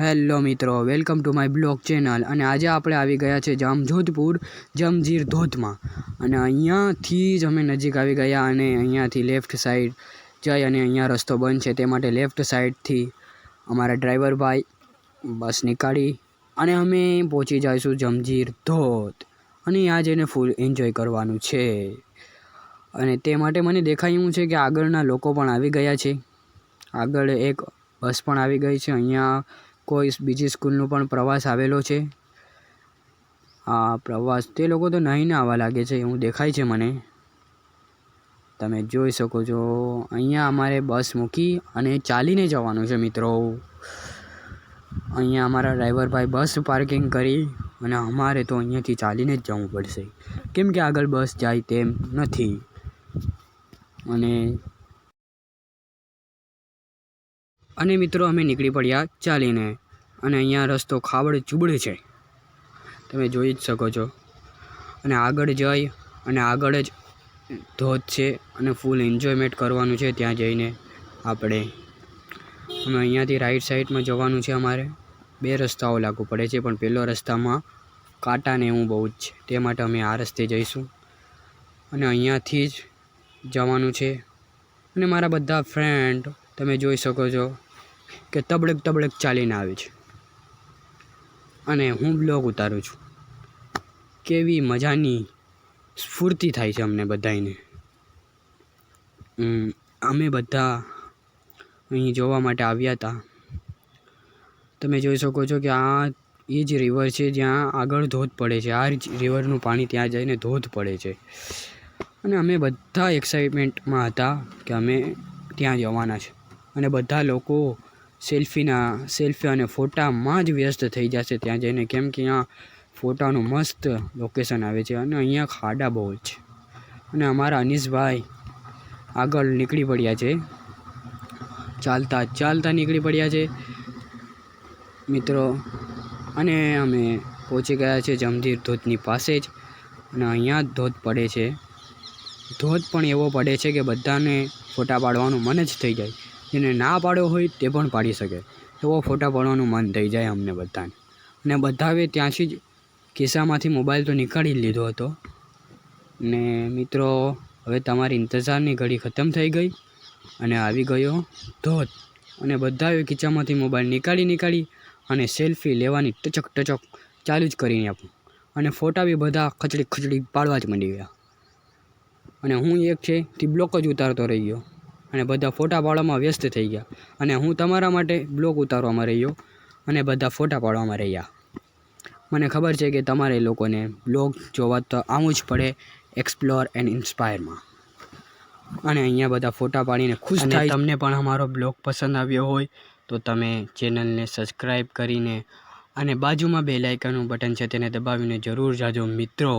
Hello મિત્રો, welcome to my blog channel. અને આજે આપણે આવી ગયા છે જામજોધપુર, જમજીર ધોધમાં. અને અહીંયાથી જ અમે નજીક આવી ગયા અને અહીંયાથી લેફ્ટ સાઈડ જઈ અને અહીંયા રસ્તો બંધ છે. તે માટે લેફ્ટ સાઈડથી અમારા ડ્રાઈવર ભાઈ બસ નીકાળી અને અમે પહોંચી જઈશું જમજીર ધોધ. અને ત્યાં જઈને ફૂલ એન્જોય કરવાનું છે. અને તે માટે મને દેખાયું છે કે આગળના લોકો પણ આવી ગયા છે. આગળ એક બસ પણ આવી ગઈ છે. અહીંયા કોઈ બીજી સ્કૂલનો પણ પ્રવાસ આવેલો છે? આ પ્રવાસ તે લોકો તો નાહીને આવવા લાગે છે, એવું દેખાય છે મને. તમે જોઈ શકો છો, અહીંયા અમારે બસ મૂકી અને ચાલીને જવાનું છે મિત્રો. અહીંયા અમારા ડ્રાઈવર ભાઈ બસ પાર્કિંગ કરી અને અમારે તો અહીંયાથી ચાલીને જ જવું પડશે. કેમ કે આગળ બસ જાય તેમ નથી. અને અને મિત્રો અમે નીકળી પડ્યા ચાલીને. અને અહીંયા રસ્તો ખાવડ ચૂબડે છે. તમે જોઈ જ શકો છો. અને આગળ જઈ, અને આગળ જ ધોધ છે અને ફૂલ એન્જોયમેન્ટ કરવાનું છે ત્યાં જઈને આપણે. અમે અહીંયાથી રાઈટ સાઈડમાં જવાનું છે અમારે. બે રસ્તાઓ લાગુ પડે છે, પણ પહેલો રસ્તામાં કાંટાને એવું બહુ જ છે. તે માટે અમે આ રસ્તે જઈશું. અને અહીંયાથી જ જવાનું છે. અને મારા બધા ફ્રેન્ડ તમે જોઈ શકો છો કે તબડક તબડક ચાલીને આવે છે. અને હું બ્લોગ ઉતારું છું. કેવી મજાની સ્ફૂર્તિ થાય છે અમને બધાને અમે બધા અહીં જોવા માટે આવ્યા હતા. તમે જોઈ શકો છો કે આ એ જ રિવર છે જ્યાં આગળ ધોધ પડે છે. આ રિવરનું પાણી ત્યાં જઈને ધોધ પડે છે. અને અમે બધા એક્સાઇટમેન્ટમાં હતા કે અમે ત્યાં જવાના છે. અને બધા લોકો સેલ્ફીના, સેલ્ફી અને ફોટામાં જ વ્યસ્ત થઈ જશે ત્યાં જઈને. કેમ કે ત્યાં ફોટાનું મસ્ત લોકેશન આવે છે અને અહીંયા ખાડા બહુ છે. અને અમારા અનીશભાઈ આગળ નીકળી પડ્યા છે. ચાલતા ચાલતા નીકળી પડ્યા છે. મિત્રો, અને અમે પહોંચી ગયા છે જમધીર ધોધની પાસે જ. અને અહીંયા ધોધ પડે છે. ધોધ પણ એવો પડે છે કે બધાને ફોટા પાડવાનું મન જ થઈ જાય. જેને ના પાડ્યો હોય તે પણ પાડી શકે. એવો ફોટા પાડવાનું મન થઈ જાય અમને બધાને. અને બધાએ ત્યાંથી જ ખિસ્સામાંથી મોબાઈલ તો નીકાળી લીધો હતો. ને મિત્રો, હવે તમારી ઇંતજારની ઘડી ખતમ થઈ ગઈ અને આવી ગયો ધોધ. અને બધાએ ખીચામાંથી મોબાઈલ નીકાળી નીકાળી અને સેલ્ફી લેવાની ટચક ટચક ચાલુ જ કરીને આપું અને ફોટા બી બધા ખચડી ખચડી પાડવા જ માંડી ગયા. અને હું એક છે તે બ્લોક જ ઉતારતો રહી ગયો. અને બધા ફોટા પાડવામાં વ્યસ્ત થઈ ગયા. અને હું તમારા માટે બ્લોગ ઉતારવામાં રહ્યો અને બધા ફોટા પાડવામાં રહ્યા. મને ખબર છે કે તમારે લોકોને બ્લોગ જોવા તો આવું જ પડે એક્સપ્લોર એન્ડ ઇન્સ્પાયરમાં અને અહીંયા બધા ફોટા પાડીને ખુશ થાય. તમને પણ અમારો બ્લોગ પસંદ આવ્યો હોય તો તમે ચેનલને સબસ્ક્રાઈબ કરીને અને બાજુમાં બે લાઇકનનું બટન છે તેને દબાવીને જરૂર જાજો મિત્રો.